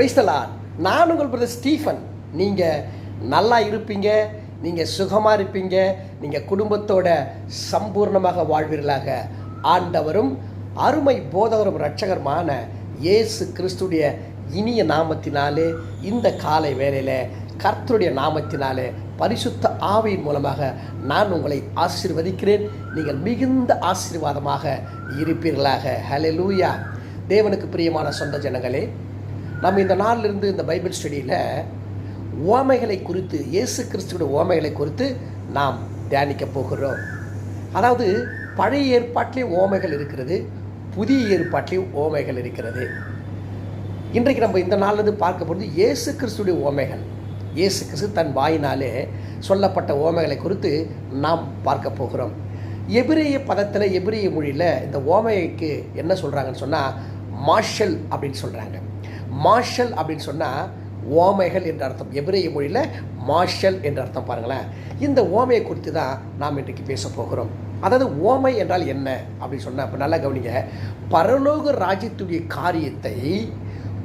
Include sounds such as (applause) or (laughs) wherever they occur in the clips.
பிரைஸ்தலா நான் உங்கள் brother Stephen நீங்கள் நல்லா இருப்பீங்க நீங்கள் சுகமாக இருப்பீங்க நீங்கள் குடும்பத்தோட சம்பூர்ணமாக வாழ்வீர்களாக. ஆண்டவரும் அருமை போதகரும் இரட்சகருமான இயேசு கிறிஸ்துடைய இனிய நாமத்தினாலே இந்த காலை வேலையில் கர்த்தருடைய நாமத்தினாலே பரிசுத்த ஆவியின் மூலமாக நான் உங்களை ஆசீர்வதிக்கிறேன். நீங்கள் மிகுந்த ஆசீர்வாதமாக இருப்பீர்களாக. ஹalleluya தேவனுக்கு பிரியமான சொந்த ஜனங்களே நம்ம இந்த நாளிலிருந்து இந்த பைபிள் ஸ்டடியில் ஓமைகளை குறித்து இயேசு கிறிஸ்துவோட ஓமைகளை குறித்து நாம் தியானிக்க போகிறோம். அதாவது பழைய ஏற்பாட்டிலேயும் ஓமைகள் இருக்கிறது புதிய ஏற்பாட்டிலையும் ஓமைகள் இருக்கிறது. இன்றைக்கு நம்ம இந்த நாளிலிருந்து பார்க்க போகிறது இயேசு கிறிஸ்துடைய ஓமைகள் இயேசு கிறிஸ்து தன் வாயினாலே சொல்லப்பட்ட ஓமைகளை குறித்து நாம் பார்க்க போகிறோம். எபிரேய பதத்தில் எபிரேய மொழியில் இந்த ஓமைக்கு என்ன சொல்கிறாங்கன்னு சொன்னால் மார்ஷல் அப்படின்னு சொல்கிறாங்க மார்ஷல் அப்படின்னு சொன்னால் ஓமைகள் என்ற அர்த்தம். எபிரேய மொழியில் மார்ஷல் என்ற அர்த்தம் பாருங்களேன். இந்த ஓமையை குறித்து தான் நாம் இன்றைக்கு பேச போகிறோம். அதாவது ஓமை என்றால் என்ன அப்படின்னு சொன்னால் இப்போ நல்லா கவனிங்க. பரலோக ராஜ்யத்துடைய காரியத்தை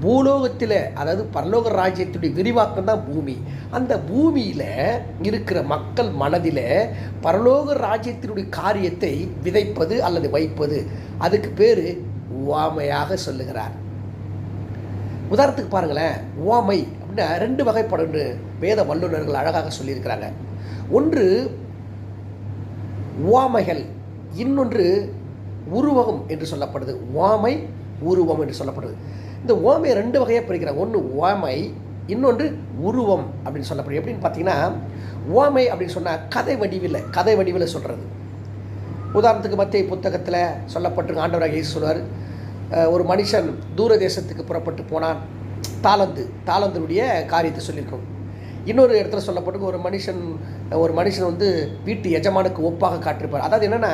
பூலோகத்தில் அதாவது பரலோக ராஜ்யத்துடைய விரிவாக்கம் தான் பூமி. அந்த பூமியில் இருக்கிற மக்கள் மனதில் பரலோக ராஜ்யத்தினுடைய காரியத்தை விதைப்பது அல்லது வைப்பது. அதுக்கு பேர் ஓமையாக சொல்லுகிறார். உதாரணத்துக்கு பாருங்களேன் ஓமை அப்படின்னா ரெண்டு வகைப்படும் வேத வல்லுநர்கள் அழகாக சொல்லியிருக்கிறாங்க. ஒன்று ஓமைகள் இன்னொன்று உருவகம் என்று சொல்லப்படுது. ஓமை உருவம் என்று சொல்லப்படுது. இந்த ஓமையை ரெண்டு வகையாக பிரிக்கிறாங்க. ஒன்று ஓமை இன்னொன்று உருவம் அப்படின்னு சொல்லப்படுது. எப்படின்னு பார்த்தீங்கன்னா ஓமை அப்படின்னு சொன்னால் கதை வடிவில் கதை வடிவில் சொல்கிறது உதாரணத்துக்கு மத்திய புத்தகத்தில் சொல்லப்பட்டிருக்க ஆண்டவராக இயேசு சொல்வார் ஒரு மனுஷன் தூர தேசத்துக்கு புறப்பட்டு போனான். தாளந்து தாளந்தனுடைய காரியத்தை சொல்லியிருக்கோம். இன்னொரு இடத்துல சொல்லப்பட்டு ஒரு மனுஷன் ஒரு மனுஷன் வந்து வீட்டு எஜமானுக்கு ஒப்பாக காட்டிருப்பார். அதாவது என்னென்னா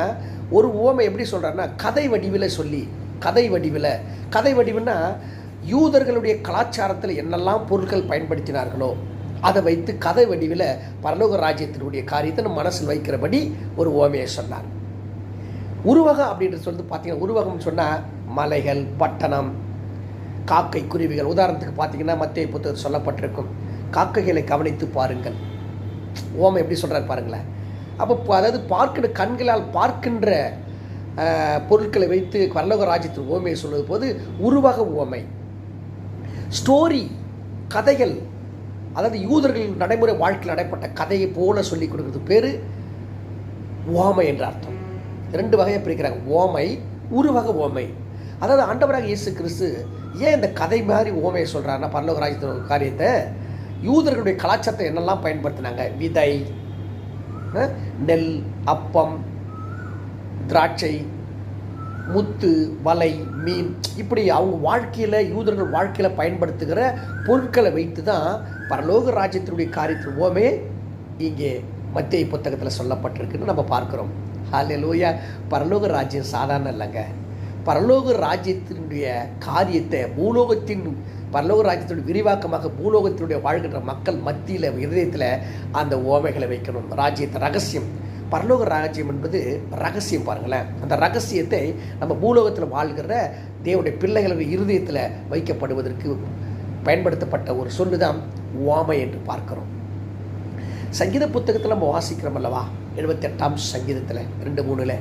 ஒரு ஓமை எப்படி சொல்கிறாருன்னா கதை வடிவில் சொல்லி கதை வடிவில். கதை வடிவுன்னா யூதர்களுடைய கலாச்சாரத்தில் என்னெல்லாம் பொருட்கள் பயன்படுத்தினார்களோ அதை வைத்து கதை வடிவில் பரலோக ராஜ்யத்தினுடைய காரியத்தை நம்ம மனசில் வைக்கிறபடி ஒரு ஓமையை சொன்னார். உருவகம் அப்படின்றது வந்து பார்த்தீங்கன்னா உருவகம்னு சொன்னால் மலைகள் பட்டணம் காக்கை குருவிகள். உதாரணத்துக்கு பார்த்தீங்கன்னா மத்திய புத்தகத்தில் சொல்லப்பட்டிருக்கும். காக்கைகளை கவனித்து பாருங்கள். ஓமை எப்படி சொல்கிறார் பாருங்களேன். அப்போ அதாவது பார்க்கிற கண்களால் பார்க்கின்ற பொருட்களை வைத்து பரலோக ராஜ்யத்தின் ஓமையை சொல்வது போது உருவக ஓமை. ஸ்டோரி கதைகள் அதாவது யூதர்கள் நடைமுறை வாழ்க்கையில் நடைபெற்ற கதையை போல சொல்லி கொடுக்குறது பேர் ஓமை என்ற அர்த்தம். ரெண்டு வகையை பிரிக்கிறாங்க. ஓமை உருவக ஓமை. அதாவது ஆண்டவராக இயேசு கிறிஸ்து ஏன் இந்த கதை மாதிரி ஓமையை சொல்கிறாருன்னா பரலோக காரியத்தை யூதர்களுடைய கலாச்சாரத்தை என்னெல்லாம் பயன்படுத்தினாங்க? விதை நெல் அப்பம் திராட்சை முத்து வலை மீன் இப்படி அவங்க வாழ்க்கையில் யூதர்கள் வாழ்க்கையில் பயன்படுத்துகிற பொருட்களை வைத்து தான் பரலோக ராஜ்யத்தினுடைய காரியத்தின் ஓமே இங்கே மத்திய புத்தகத்தில் சொல்லப்பட்டிருக்குன்னு நம்ம பார்க்குறோம். ஹாலே லோயா பரலோக ராஜ்யம் சாதாரண இல்லைங்க. பரலோக ராஜ்யத்தினுடைய காரியத்தை பூலோகத்தின் பரலோக ராஜ்யத்தினுடைய விரிவாக்கமாக பூலோகத்தினுடைய வாழ்கின்ற மக்கள் மத்தியில் இதயத்தில் அந்த ஓமைகளை வைக்கணும். ராஜ்யத்தை ரகசியம். பரலோக ராஜ்யம் என்பது ரகசியம் பாருங்களேன். அந்த ரகசியத்தை நம்ம பூலோகத்தில் வாழ்கிற தேவனுடைய பிள்ளைகளுடைய இருதயத்தில் வைக்கப்படுவதற்கு பயன்படுத்தப்பட்ட ஒரு சொல்லு தான் ஓமை என்று பார்க்கிறோம். சங்கீத புத்தகத்தில் நம்ம வாசிக்கிறோம் அல்லவா? எழுபத்தெட்டாம் சங்கீதத்தில் ரெண்டு மூணில்.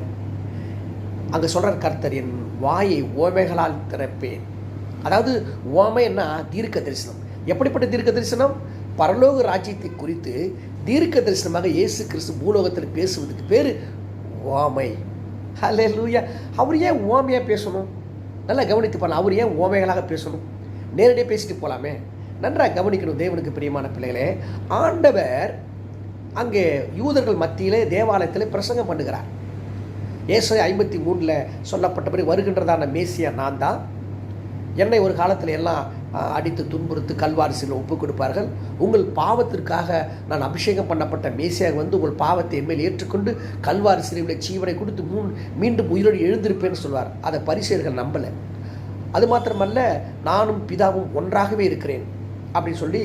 அங்கே சொல்கிற கர்த்தர் என் வாயை ஓமைகளால் திறப்பேன். அதாவது ஓமைன்னா தீர்க்க தரிசனம் எப்படிப்பட்ட தீர்க்க தரிசனம் பரலோக ராஜ்யத்தை குறித்து தீர்க்க தரிசனமாக இயேசு கிறிஸ்து பூலோகத்தில் பேசுவதுக்கு பேர் ஓமை ஹலே லூயா அவர் ஏன் ஓமையாக பேசணும்? நல்லா கவனித்து போகலாம் அவர் ஏன் ஓமைகளாக பேசணும்? நேரடியாக பேசிட்டு போகலாமே நன்றாக கவனிக்கணும் தேவனுக்கு பிரியமான பிள்ளைகளே. ஆண்டவர் அங்கே யூதர்கள் மத்தியிலே தேவாலயத்தில் பிரசங்கம் பண்ணுகிறார். ஏசு ஐம்பத்தி மூணில் சொல்லப்பட்டபடி வருகின்றதான மேசியா நான் தான் என்னை ஒரு காலத்தில் எல்லாம் அடித்து துன்புறுத்து கல்வாரிசில் ஒப்பு கொடுப்பார்கள். உங்கள் பாவத்திற்காக நான் அபிஷேகம் பண்ணப்பட்ட மேசியாக வந்து உங்கள் பாவத்தை என்மேல் ஏற்றுக்கொண்டு கல்வாரி உள்ள சீவனை கொடுத்து மூ மீண்டும் உயிரோடு எழுந்திருப்பேன்னு சொல்வார். அதை பரிசெயர்கள் நம்பலை. அது மாத்திரமல்ல நானும் பிதாவும் ஒன்றாகவே இருக்கிறேன். அப்படின்னு சொல்லி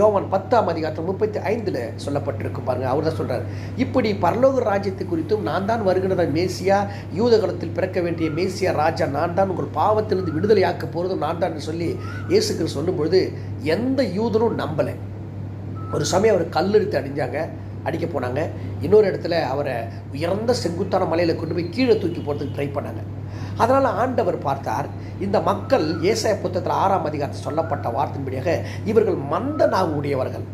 யோவன் பத்தாம் அதிகாரத்தில் முப்பத்தி ஐந்தில் சொல்லப்பட்டிருக்கும் பாருங்க. அவர் தான் சொல்கிறார் இப்படி பரலோக ராஜ்யத்தை குறித்தும் நான் தான் வருகிறத மேசியா யூதகலத்தில் பிறக்க வேண்டிய மேசியா ராஜா நான் தான் உங்கள் பாவத்திலிருந்து விடுதலையாக்க போகிறதும் நான் தான் சொல்லி இயேசுக்கு சொல்லும்பொழுது எந்த யூதனும் நம்பலை. ஒரு சமயம் அவர் கல்லெடுத்து அடிஞ்சாங்க. அடிக்க போனாங்க. இன்னொரு இடத்துல அவரை உயர்ந்த செங்குத்தான மலையில் கொண்டு போய் கீழே தூக்கி போகிறதுக்கு ட்ரை பண்ணாங்க. அதனால் ஆண்டவர் பார்த்தார் இந்த மக்கள் ஏசாய புத்தகத்தில் ஆறாம் அதிகாரத்தில் சொல்லப்பட்ட வார்த்தையின்படியாக இவர்கள் மந்த நாவு உடையவர்கள்.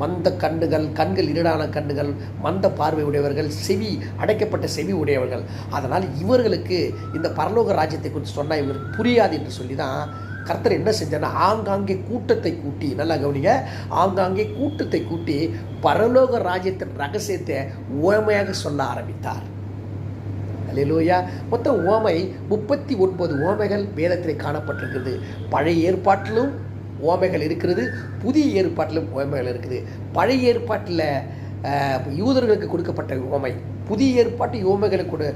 மந்த கண்ணுகள் கண்கள் இருடான கண்ணுகள் மந்த பார்வை உடையவர்கள் செவி அடைக்கப்பட்ட செவி உடையவர்கள். அதனால் இவர்களுக்கு இந்த பரலோக ராஜ்யத்தை குறித்து சொன்னால் இவர்களுக்கு புரியாது என்று சொல்லி தான் கர்த்தர் என்ன செஞ்சார்னா ஆங்காங்கே கூட்டத்தை கூட்டி நல்லா கவனிங்க ஆங்காங்கே கூட்டத்தை கூட்டி பரலோக ராஜ்யத்தின் ரகசியத்தை ஓமையாக சொல்ல ஆரம்பித்தார். அல்லேலூயா. மொத்தம் ஓமை முப்பத்தி ஒன்பது ஓமைகள் வேதத்தில் காணப்பட்டிருக்கிறது. பழைய ஏற்பாட்டிலும் ஓமைகள் இருக்கிறது புதிய ஏற்பாட்டிலும் ஓமைகள் இருக்குது. பழைய ஏற்பாட்டில் யூதர்களுக்கு கொடுக்கப்பட்ட ஓமை புதிய ஏற்பாட்டு ஓமைகளுக்கு கொடு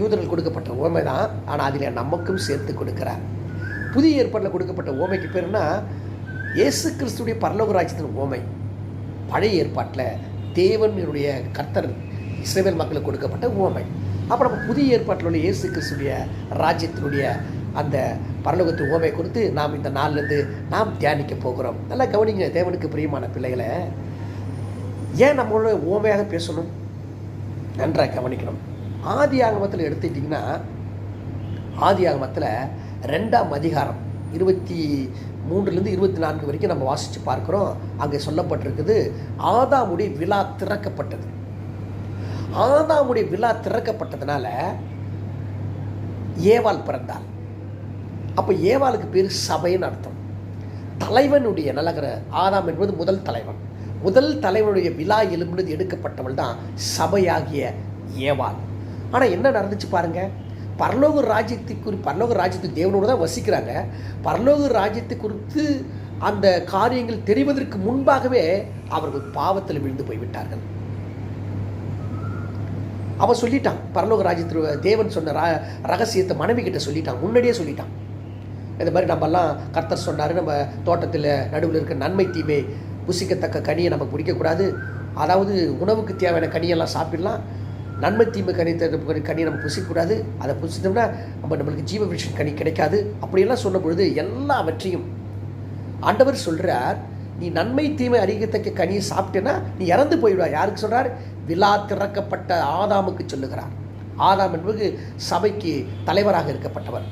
யூதர்கள் கொடுக்கப்பட்ட ஓமை தான் ஆனால் அதில் நமக்கும் சேர்த்து கொடுக்குறார். புதிய ஏற்பாட்டில் கொடுக்கப்பட்ட ஓமைக்கு பேருனா இயேசு கிறிஸ்துடைய பரலோக ராஜ்யத்தின் ஓமை. பழைய ஏற்பாட்டில் தேவனுடைய கர்த்தர் இஸ்ரேல் மக்களுக்கு கொடுக்கப்பட்ட ஓமை. அப்போ நம்ம புதிய ஏற்பாட்டில் உள்ள இயேசு கிறிஸ்துடைய ராஜ்யத்தினுடைய அந்த பரலோகத்து ஓமை கொடுத்து நாம் இந்த நாள்லேருந்து நாம் தியானிக்க போகிறோம். நல்லா கவனிங்க தேவனுக்கு பிரியமான பிள்ளைகளை. ஏன் நம்மளோட ஓமையாக பேசணும்? நன்றாக கவனிக்கணும். ஆதி ஆகமத்தில் எடுத்துக்கிட்டிங்கன்னா ஆதி ஆகமத்தில் ரெண்டாம் அதிகாரம் இருபத்தி மூன்றுலேருந்து இருபத்தி நான்கு வரைக்கும் நம்ம வாசித்து பார்க்குறோம். அங்கே சொல்லப்பட்டிருக்குது ஆதாமுடைய விழா திறக்கப்பட்டது. ஆதாமுடைய விழா திறக்கப்பட்டதுனால ஏவாள் பிறந்தாள். அப்போ ஏவாளுக்கு பேர் சபைன்னு அர்த்தம். தலைவனுடைய நலகர ஆதாம் என்பது முதல் தலைவன். முதல் தலைவனுடைய விழா எலும்பினது எடுக்கப்பட்டவள் தான் சபையாகிய ஏவாள். ஆனால் என்ன நடந்துச்சு பாருங்கள் பரலோக ராஜ்யத்தை குறி பரலோக ராஜ்யத்து தேவனோடு தான் வசிக்கிறாங்க. பரலோக ராஜ்யத்தை குறித்து அந்த காரியங்கள் தெரிவதற்கு முன்பாகவே அவர்கள் பாவத்தில் விழுந்து போய்விட்டார்கள். அவன் சொல்லிட்டான் பரலோக ராஜ்யத்தில் தேவன் சொன்ன ரா ரகசியத்தை மனைவி கிட்ட சொல்லிட்டான் முன்னாடியே சொல்லிட்டான். இந்த மாதிரி நம்மெல்லாம் கர்த்தர் சொன்னார் நம்ம தோட்டத்தில் நடுவில் இருக்க நன்மை தீமை புசிக்கத்தக்க கனியை நமக்கு பிடிக்கக்கூடாது. அதாவது உணவுக்கு தேவையான கனியெல்லாம் சாப்பிடலாம். நன்மை தீமை கனி தர- நம்ம புசிக்கக்கூடாது. அதை புசித்தோம்னா நம்ம நம்மளுக்கு ஜீவ விஷயம் கனி கிடைக்காது. அப்படியெல்லாம் சொன்ன பொழுது எல்லாவற்றையும் ஆண்டவர் சொல்கிறார் நீ நன்மை தீமை அறியத்தக்க கனியை சாப்பிட்டேன்னா நீ இறந்து போயிடுவா யாருக்கு சொல்கிறார் விழா திறக்கப்பட்ட ஆதாமுக்கு சொல்லுகிறார். ஆதாம் என்பது சபைக்கு தலைவராக இருக்கப்பட்டவர்.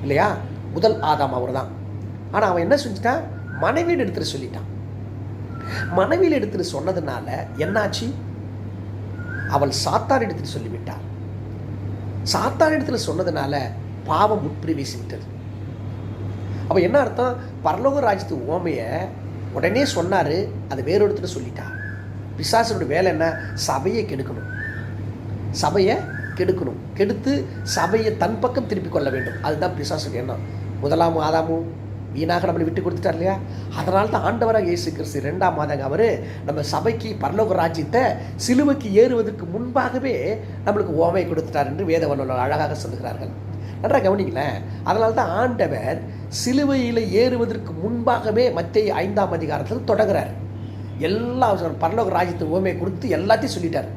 இல்லையா? முதல் ஆதாம் அவர் தான் ஆனால் அவன் என்ன செஞ்சிட்டான்? மனைவியில் எடுத்துகிட்டு சொல்லிட்டான். மனைவியில் எடுத்துகிட்டு சொன்னதுனால என்னாச்சு? அவள் சாத்தாரிடத்தில் சொல்லிவிட்டாள் சாத்தாரிடத்தில் சொன்னதுனால பாவம் உட்பிரவேசிவிட்டது அப்போ என்ன அர்த்தம்? பரலோக ராஜ்யத்து ஓமையை உடனே சொன்னார் அது வேறு இடத்துல சொல்லிட்டா. பிசாசனுடைய வேலை என்ன? சபையை கெடுக்கணும். சபையை கெடுக்கணும். கெடுத்து சபையை தன் பக்கம் திருப்பி கொள்ள வேண்டும். அதுதான் பிசாசுக்கு எண்ணம். முதலாம் ஆதாமும் வீணாக நம்மளை விட்டு கொடுத்துட்டார் இல்லையா? அதனால தான் ஆண்டவராக இயேசு கிறிஸ்து ரெண்டாம் மாதங்க அவர் நம்ம சபைக்கு பரலோக ராஜ்யத்தை சிலுவைக்கு ஏறுவதற்கு முன்பாகவே நம்மளுக்கு ஓமை கொடுத்துட்டார் என்று வேத வல்லுநர் அழகாக சொல்லுகிறார்கள். நன்றாக கவனிங்களேன். அதனால தான் ஆண்டவர் சிலுவையில் ஏறுவதற்கு முன்பாகவே மத்திய ஐந்தாம் அதிகாரத்தில் தொடங்குறார். எல்லா பரலோக ராஜ்யத்தின் ஓமையை கொடுத்து எல்லாத்தையும் சொல்லிட்டார்.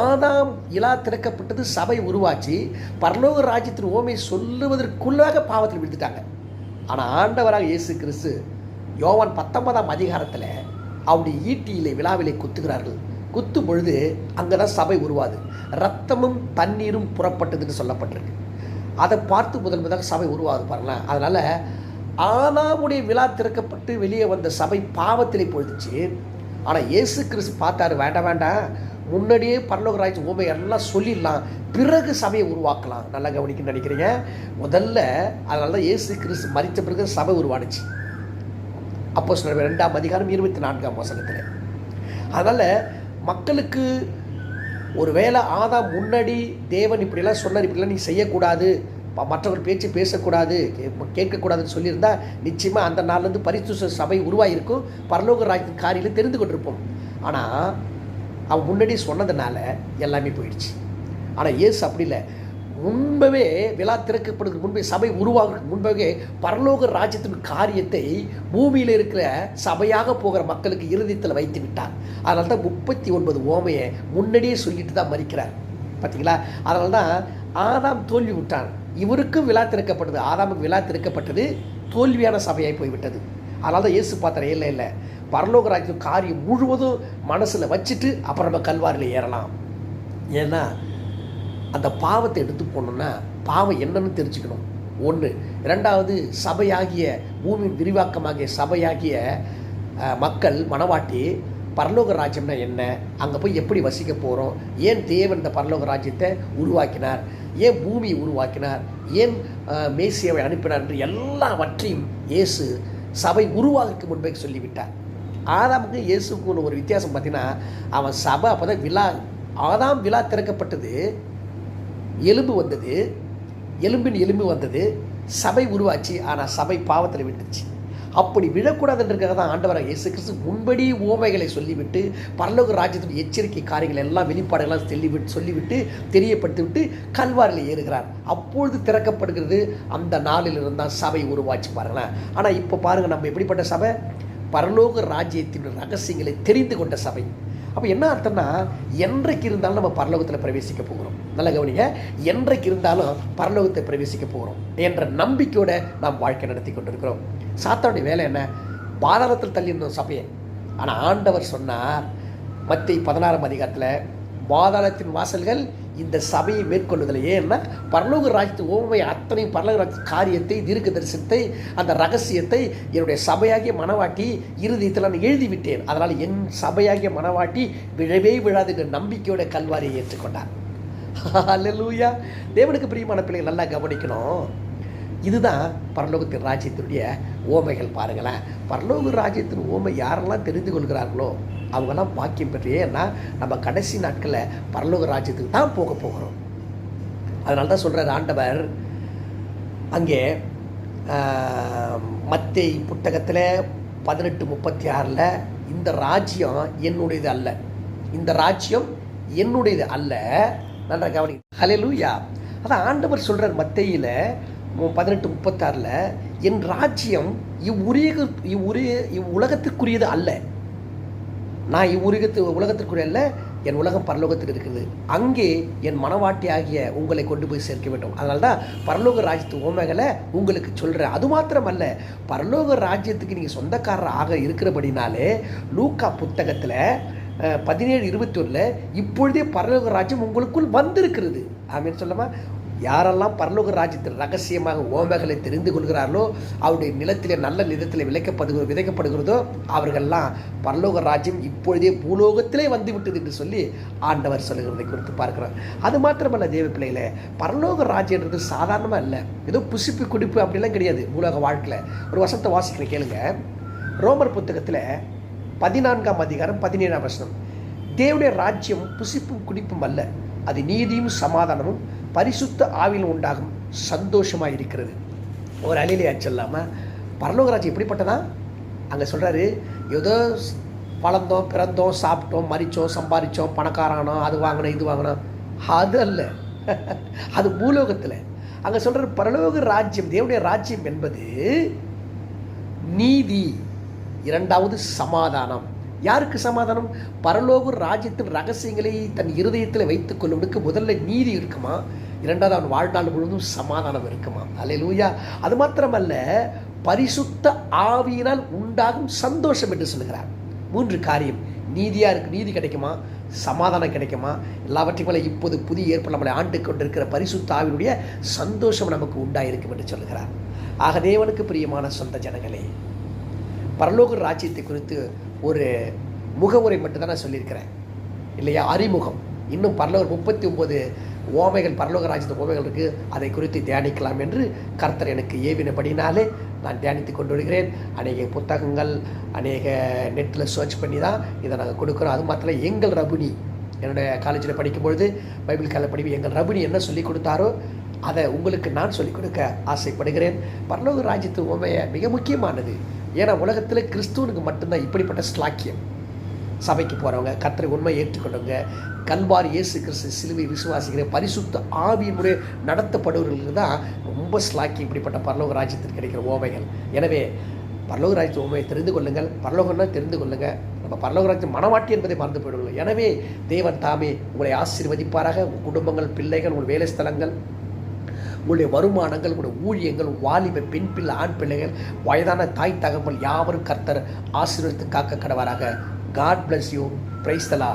ஆதாம் இலா திறக்கப்பட்டது சபை உருவாச்சு. பரலோக ராஜ்யத்தின் ஓமை சொல்லுவதற்குள்ளாக பாவத்தில் விடுத்துட்டாங்க ஆனால் ஆண்டவராக இயேசு கிறிஸ்து யோவான் பத்தொன்பதாம் அதிகாரத்தில் அவருடைய ஈட்டியிலே விழாவிலே குத்துகிறார்கள். குத்தும் பொழுது அங்கே தான் சபை உருவாது. ரத்தமும் தண்ணீரும் புறப்பட்டதுன்னு சொல்லப்பட்டிருக்கு. அதை பார்த்து முதல் முதலாக சபை உருவாது பாருங்களேன். அதனால் ஆனாமுடைய விழா திறக்கப்பட்டு வெளியே வந்த சபை பாவத்திலே பொழுதுச்சு ஆனால் இயேசு கிறிஸ்து பார்த்தாரு வேண்டாம் வேண்டாம் முன்னாடியே பரலோக ராஜ் உண்மை எல்லாம் சொல்லிடலாம். பிறகு சபையை உருவாக்கலாம். நல்லா கவனிக்கணும்னு நினைக்கிறீங்க? முதல்ல அதனால தான் ஏசு கிறிஸ்து மறித்த பிறகு சபை உருவானுச்சு. அப்போ சொல்ல ரெண்டாம் அதிகாரம் இருபத்தி நான்காம் வசனத்தில். அதனால் மக்களுக்கு ஒரு வேளை ஆதாம் முன்னாடி தேவன் இப்படிலாம் சொன்னார் இப்படிலாம் நீ செய்யக்கூடாது. மற்றவர் பேச்சு பேசக்கூடாது கேட்கக்கூடாதுன்னு சொல்லியிருந்தால் நிச்சயமாக அந்த நாள்லேருந்து பரிசுத்த சபை உருவாகிருக்கும் பரலோக ராஜ்யத்தின் காரியில் தெரிந்து கொண்டிருப்போம். ஆனால் அவன் முன்னாடி சொன்னதுனால எல்லாமே போயிடுச்சு. ஆனால் இயேசு அப்படி இல்லை. முன்பவே விழா திறக்கப்படுகிற முன்பே சபை உருவாகிறதுக்கு முன்பவே பரலோக ராஜ்யத்தின் காரியத்தை பூமியில் இருக்கிற சபையாக போகிற மக்களுக்கு இறுதித்தில் வைத்து விட்டார். அதனால தான் முப்பத்தி ஒன்பது ஓமையை முன்னாடியே சொல்லிட்டு தான் மறிக்கிறார். பார்த்தீங்களா அதனால தான் ஆதாம் தோல்வி விட்டான் இவருக்கும் விழா திறக்கப்பட்டது ஆதாமுக்கு விழா திறக்கப்பட்டது தோல்வியான சபையாய் போய்விட்டது. அதனால தான் இயேசு பாத்திரம் இல்லை இல்லை. பரலோக ராஜ்யம் காரியம் முழுவதும் மனசில் வச்சுட்டு அப்புறம் நம்ம கல்வாரியில் ஏறலாம். ஏன்னா அந்த பாவத்தை எடுத்து போனோம்னா பாவம் என்னன்னு தெரிஞ்சுக்கணும். ஒன்று ரெண்டாவது சபையாகிய பூமியின் விரிவாக்கமாகிய சபையாகிய மக்கள் மனவாட்டி பரலோக ராஜ்யம்னா என்ன? அங்கே போய் எப்படி வசிக்க போகிறோம் ஏன் தேவன் இந்த பரலோக ராஜ்யத்தை உருவாக்கினார்? ஏன் பூமியை உருவாக்கினார்? ஏன் மேசியாவை அனுப்பினார் என்று எல்லாவற்றையும் இயேசு சபை உருவாகிறதுக்கு முன்பே சொல்லிவிட்டார். ஆதாமுக்கு இயேசுக்கு ஒரு வித்தியாசம் பார்த்தீங்கன்னா அவன் சபை அப்போ தான் விழா ஆதாம் விழா திறக்கப்பட்டது எலும்பு வந்தது எலும்பின் எலும்பு வந்தது சபை உருவாச்சு ஆனால் சபை பாவத்தில் விட்டுச்சு அப்படி விழக்கூடாதுன்றதுக்காக தான் ஆண்டவராக இயேசு கிறிஸ்து முன்படி ஓமைகளை சொல்லிவிட்டு பரலோக ராஜ்யத்துடைய எச்சரிக்கை காரியங்கள் எல்லாம் வெளிப்பாடுகளாக சொல்லிவிட்டு சொல்லிவிட்டு தெரியப்படுத்தி விட்டு கல்வாரில் ஏறுகிறார். அப்பொழுது திறக்கப்படுகிறது. அந்த நாளில் இருந்தால் சபை உருவாச்சு பாருங்களேன். ஆனால் இப்போ பாருங்கள் நம்ம எப்படிப்பட்ட சபை? பரலோக ராஜ்யத்தின் ரகசியங்களை தெரிந்து கொண்ட சபை. அப்போ என்ன அர்த்தம்னா என்றைக்கு இருந்தாலும் நம்ம பரலோகத்தில் பிரவேசிக்க போகிறோம். நல்ல கவனிங்க. என்றைக்கு இருந்தாலும் பரலோகத்தை பிரவேசிக்க போகிறோம். என்ற நம்பிக்கையோடு நாம் வாழ்க்கை நடத்தி கொண்டிருக்கிறோம். சாத்தானுடைய வேலை என்ன? பாதாளத்தில் தள்ளியிருந்தோம் சபையை. ஆனால் ஆண்டவர் சொன்னார் மத்திய பதினாறாம் அதிகாரத்தில் பாதாளத்தின் வாசல்கள் இந்த சபையை மேற்கொள்வதில் ஏன்னா பரலோக ராஜ்யத்து ஓமை அத்தனை பரலோக ராஜ்ய காரியத்தை தீர்க்க தரிசனத்தை அந்த ரகசியத்தை என்னுடைய சபையாகிய மனவாட்டி இறுதியத்தில் நான் எழுதிவிட்டேன். அதனால் என் சபையாகிய மனவாட்டி விழவே விழாது என்ற நம்பிக்கையோட கல்வாரியை ஏற்றுக்கொண்டார். (laughs) அல்லூயா தேவனுக்கு பிரியமான பிள்ளைகள் நல்லா கவனிக்கணும். இதுதான் பரலோகத்தின் ராஜ்யத்தினுடைய ஓமைகள் பாருங்களேன். பரலோக ராஜ்யத்தின் ஓமை யாரெல்லாம் தெரிந்து கொள்கிறார்களோ அவங்கெல்லாம் பாக்கியம் பெற்று ஏன்னா நம்ம கடைசி நாட்களில் பரலோக ராஜ்யத்துக்கு தான் போக போகிறோம். அதனால தான் சொல்கிறார் ஆண்டவர் அங்கே மத்தை புத்தகத்தில் பதினெட்டு முப்பத்தி ஆறில் இந்த ராஜ்யம் என்னுடையது அல்ல. இந்த ராஜ்யம் என்னுடையது அல்ல. நல்லா கவனி ஹலெலூயா அதான் ஆண்டவர் சொல்கிறார் மத்தையில் பதினெட்டு முப்பத்தாறில் என் ராஜ்யம் இவ்வுரிய இவ்வுரிய இவ்வுலகத்துக்குரியது அல்ல. நான் இவ்வுலகத்து உலகத்திற்குரிய அல்ல என் உலகம் பரலோகத்தில் இருக்குது. அங்கே என் மனவாட்டி ஆகிய உங்களை கொண்டு போய் சேர்க்க வேண்டும். அதனால தான் பரலோக ராஜ்யத்து ஓமைகளை உங்களுக்கு சொல்கிறேன் அது மாத்திரமல்ல பரலோக ராஜ்யத்துக்கு நீங்கள் சொந்தக்காரர் ஆக இருக்கிறபடினாலே லூக்கா புத்தகத்தில் பதினேழு இருபத்தி ஒன்றில் இப்பொழுதே பரலோக ராஜ்யம் உங்களுக்குள் வந்திருக்கிறது. ஆமீன் சொல்லமா யாரெல்லாம் பரலோக ராஜ்யத்தில் ரகசியமாக ஓமைகளை தெரிந்து கொள்கிறார்களோ அவருடைய நிலத்திலே நல்ல நிலத்தில் விளைக்கப்படுகிற விதைக்கப்படுகிறதோ அவர்கள்லாம் பரலோக ராஜ்யம் இப்பொழுதே பூலோகத்திலே வந்து விட்டது என்று சொல்லி ஆண்டவர் சொல்லுகிறதை குறித்து பார்க்கிறோம் அது மாத்திரமல்ல தேவ பிள்ளைகளை பரலோக ராஜ்யன்றது சாதாரணமாக இல்லை. ஏதோ புசிப்பு குடிப்பு அப்படிலாம் கிடையாது பூலோக வாழ்க்கையில். ஒரு வசத்தை வாசிக்கிறேன் கேளுங்க. ரோமர் புத்தகத்தில் பதினான்காம் அதிகாரம் பதினேழாம் வசனம். தேவனுடைய ராஜ்யம் புசிப்பும் குடிப்பும் அல்ல. அது நீதியும் சமாதானமும் பரிசுத்த ஆவில் உண்டாகும் சந்தோஷமாக இருக்கிறது ஒரு அலையிலே சொல்லாமல் பரலோக ராஜ்யம் எப்படிப்பட்டதா? அங்கே சொல்கிறாரு ஏதோ வளர்ந்தோம் பிறந்தோம் சாப்பிட்டோம் மறிச்சோம் சம்பாதிச்சோம் பணக்காரானோம் அது வாங்கினோம் இது வாங்கினோம். அது அல்ல. (laughs) அது பூலோகத்தில். அங்கே சொல்கிற பரலோக ராஜ்யம் தேவனுடைய ராஜ்யம் என்பது நீதி இரண்டாவது சமாதானம். யாருக்கு சமாதானம்? பரலோக ராஜ்யத்தின் ரகசியங்களை தன் இருதயத்தில் வைத்துக் கொள்வதற்கு முதல்ல நீதி இருக்குமா? இரண்டாவது அவன் வாழ்நாள் முழுவதும் சமாதானம் இருக்குமா? அல்லேலூயா அது மாத்திரமல்ல பரிசுத்த ஆவியினால் உண்டாகும் சந்தோஷம் என்று சொல்கிறார் மூன்று காரியம். நீதியாக இருக்கு நீதி கிடைக்குமா? சமாதானம் கிடைக்குமா? எல்லாவற்றையும் மேலே இப்போது புதிய ஏற்பட நம்மளை ஆண்டு கொண்டிருக்கிற பரிசுத்த ஆவியினுடைய சந்தோஷம் நமக்கு உண்டாயிருக்கும் என்று சொல்கிறார் ஆக தேவனுக்கு பிரியமான சொந்த ஜனங்களே பரலோக ராஜ்யத்தை குறித்து ஒரு முகவுரை மட்டும்தான் நான் சொல்லியிருக்கிறேன். இல்லையா? அறிமுகம். இன்னும் பரலோக முப்பத்தி ஒம்பது ஓமைகள் பரலோக ராஜ்யத்து ஓமைகள் இருக்குது அதை குறித்து தியானிக்கலாம் என்று கர்த்தர் எனக்கு ஏவினபடினாலே நான் தியானித்து கொண்டு வருகிறேன் அநேக புத்தகங்கள் அநேக நெட்டில் சர்ச் பண்ணி தான் இதை நாங்கள் கொடுக்குறோம். அது மாத்திரம் எங்கள் ரபுனி. என்னுடைய காலேஜில் படிக்கும்பொழுது பைபிள் கால படிப்பு எங்கள் ரபுனி என்ன சொல்லி கொடுத்தாரோ அதை உங்களுக்கு நான் சொல்லிக் கொடுக்க ஆசைப்படுகிறேன். பரலோக ராஜ்யத்து ஓமையை மிக முக்கியமானது. ஏன்னா உலகத்தில் கிறிஸ்துவனுக்கு மட்டும்தான் இப்படிப்பட்ட ஸ்லாக்கியம். சபைக்கு போகிறவங்க கர்த்தரை உண்மை ஏற்றுக்கொண்டவங்க கல்வாரி இயேசு கிறிஸ்து சிலுவை விசுவாசிக்கிற பரிசுத்த ஆவியினுடைய முறை நடத்தப்படுவர்களுக்கு தான் ரொம்ப ஸ்லாக்கி இப்படிப்பட்ட பரலோக ராஜ்யத்தில் கிடைக்கிற ஓமைகள். எனவே பரலோக ராஜ்ய உண்மையை தெரிந்து கொள்ளுங்கள். பரலோகம்னா தெரிந்து கொள்ளுங்கள் நம்ம பரலோக ராஜ்யம் மனவாட்டி என்பதை மறந்து போயிடுங்கள் எனவே தேவன் தாமே உங்களை ஆசீர்வதிப்பாராக. உங்கள் குடும்பங்கள் பிள்ளைகள் உங்கள் வேலை ஸ்தலங்கள் உங்களுடைய வருமானங்கள் உங்களுடைய ஊழியங்கள் வாலிப பெண் பிள்ளை ஆண் பிள்ளைகள் வயதான தாய் தகவல் யாவரும் கர்த்தர் ஆசீர்வதித்து காக்க கடவராக காட் பிளஸ் யூ பிரைஸ் தலா